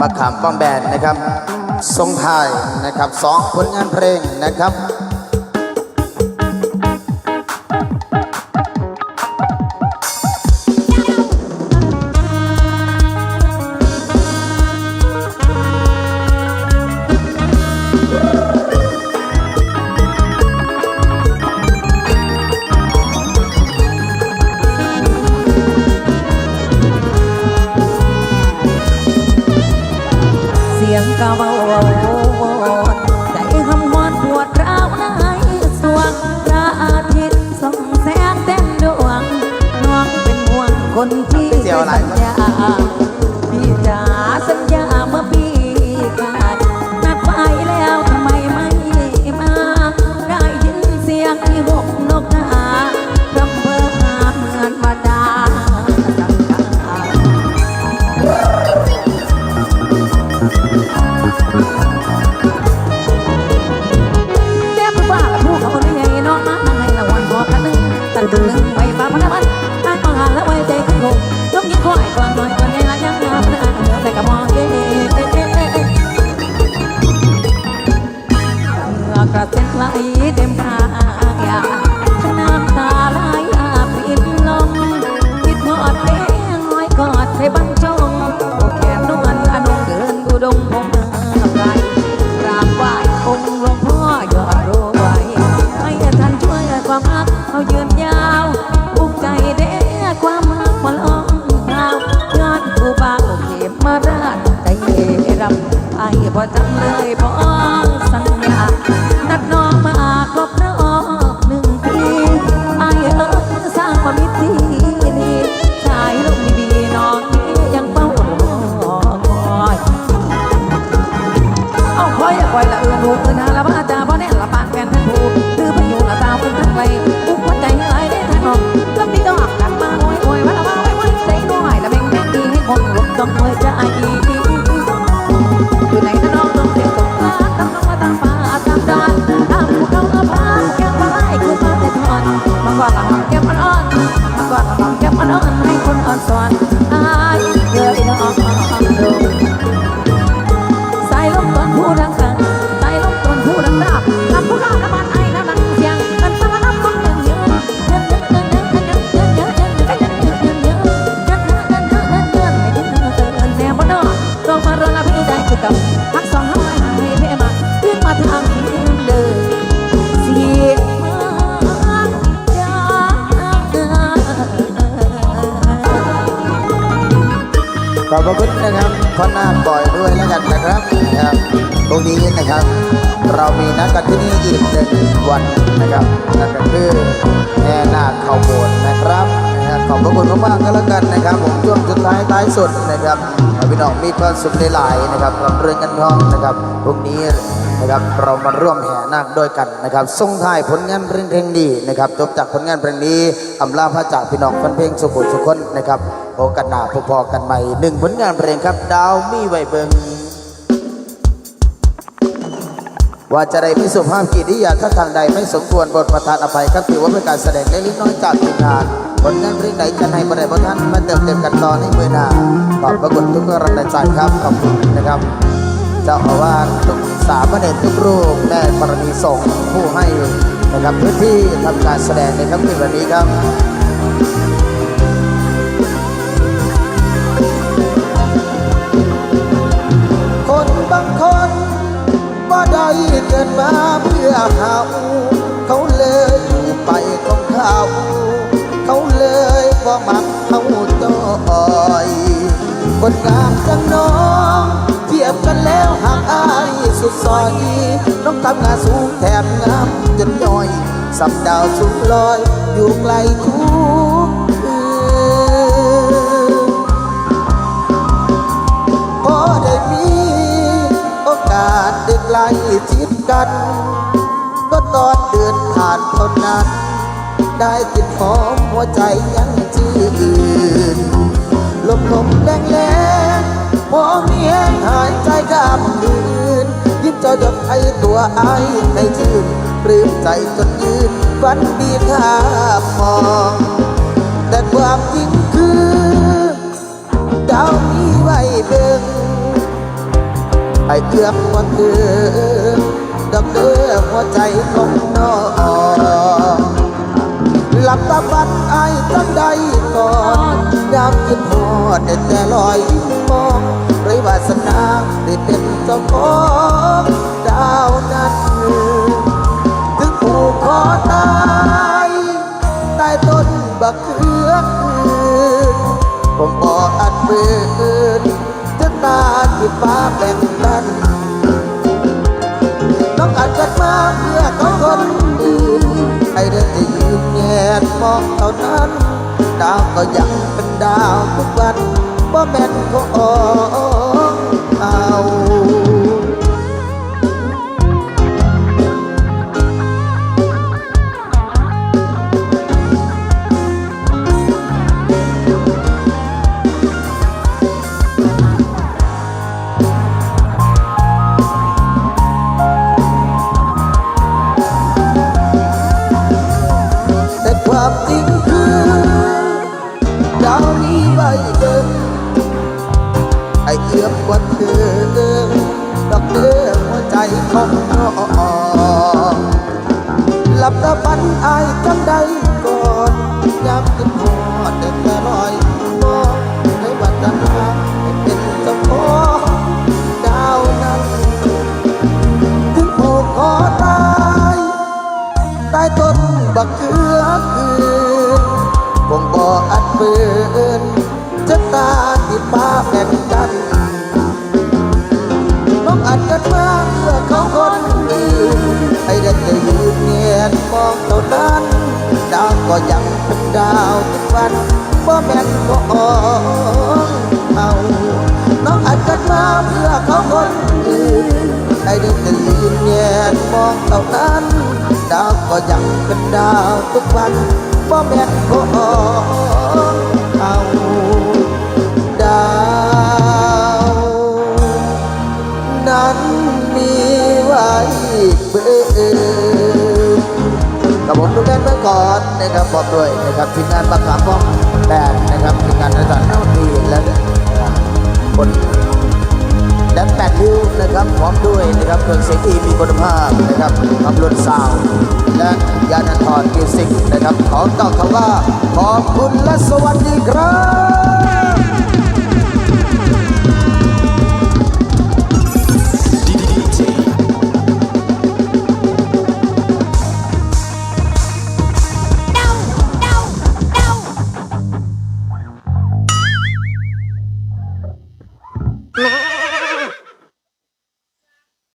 มาขามป้อมแบนนะครับทรงไทยนะครับสองผลงานเพลงนะครับ งกะเบาเว้าวอนใจหำหวนปวดร้าวในสวงพระอาทิตย์ส่องแสงเต็มดวง น้องเป็นห่วงคนที่เสี่ยวอะไรสัญญา แก้มบ้ากับผู้เขาได้ไงน้องมาให้ละวันพอกันนึงตันตึงไปฟ้ามันมันทางมาหาแล้วไว้ใจกันคงต้องยิงคอยก่อนหน่อยก่อนใหญ่ละยังงามนะแต่ก็มองเอ๊ะเอ๊ะเอ๊ะเอ๊ะเอ๊ะกระเซ็นไหลเต็มทางอยากถ้าน้ำตาไหลอาบรินลมคิดทอดเพลงลอยกอดให้บรรจงโอ้แก้มนวลอนงเดินดูดงผม กับพักสองห้าให้เพ่มาขึ้นมาทางเดินเสียงขอบพระคุณนะครับพ่อหน้าคบ่อยด้วยแล้วกันนะครับนะครับตรงนี้นะครับ เรามีนัดกันที่นี่อีกหนึ่งวันนะครับนั่นก็คือแห่นาคเข้าโบนนะครับ ขอบพระคุณมากๆก็แล้วกันนะครับผมช่วงสุดท้ายท้ายสุดนะครับพี่น้องมีความสุขหลายนะครับกับเรื่องกันทองนะครับพรุ่งนี้นะครับเรามาร่วมแห่นาคด้วยกันนะครับส่งท้ายผลงานเพลงเพลงดีนะครับจบจากผลงานเพลงนี้อำลาพระจากพี่น้องแฟนเพลงสุขุสุขคนนะครับพบกันหน้าพอๆกันใหม่หนึ่งผลงานเพลงครับดาวมีไวเบิงว่าจะได้พิสุภาพกิริยาถ้าทางใดไม่สมควรบทประทานอภัยครับถือว่าเป็นการแสดงเล็กน้อยจากทีมงาน ผลงานเพลงไหนจะให้บริบทท่านมาเติมเต็มกันต่อในมือหน้าขอบพระคุณทุกกำลังใจครับขอบคุณนะครับ เจ้าอาวาสทุกสามเณรทุกรูปแม่ปรมีสงผู้ให้นะครับพื้นที่ทำการแสดงในค่ำคืนวันนี้ครับคนบางคนบ่ได้เกิดมาเพื่อเขาเขาเลยอยู่ไปของเขา เลยบ่มักเขาจอยคนงามจังน้องเทียบกันแล้วห่างอายสุดซอยน้องทำงานสูงแถมงามจนย่อยสับดาวสูงลอยอยู่ไกลคู่คืนพอได้มีโอกาสได้ใกล้ชิดกัน ก็ตอนเดินผ่านเท่านั้น ได้กลินหอมหัวใจยังจืนลมลมแรงแรงมองมีแห้งหายใจข้ามคืนยิ้มจอยกไอตัวไอในชื่นปลื้มใจจนยืนฝันดีข้ามองแต่ความจริงคือดาวมีไว้เบิ่งไอเอื้อมว่าเกินดอกเด้อหัวใจของน้อง บตาฝันไอ้ตั้งใดก่อนดาวขึ้นหอดได้แต่ลอยมองไรวาสนาได้เป็นเจ้าของดาวนั้นถึงผูกคอตายใต้ต้นบักเขือผมบอกอันเบื่อจะตาที่ฟ้าแบ่งกันน้อง นบักเขือคืนคงบ่อัดเปืนจะตาที่ป้าแบ่งกันน้องอัดกันมาเพื่อเขาคนอื่นให้ได้แต่ยืนเงียนมองเท่านั้นดาวก็ยังเป็นดาวทุกวันบ่แม่นก็ออกเอาน้องอัดกันมาเพื่อเขาคนอื่นให้ได้แต่ยืนเงียนมองเท่านั้น ดาวก็ยังเป็นดาวทุกวันบ่แม่นก็อเอาดาวนั้นมีไว้เบื่อกับผมทุกท่เมื่อก่อนนะครับบอกด้วยนะครับทีมงานประกาศป้องแดนนะครับทีมงานระดับนักดนตรีและคน แดนแปดริ้วนะครับพร้อมด้วยนะครับเครื่องเสียงที่มีคุณภาพนะครับคำรุนซาว และยานันทรมิวสิกนะครับ ขอกล่าคำว่าขอบคุณและสวัสดีครับ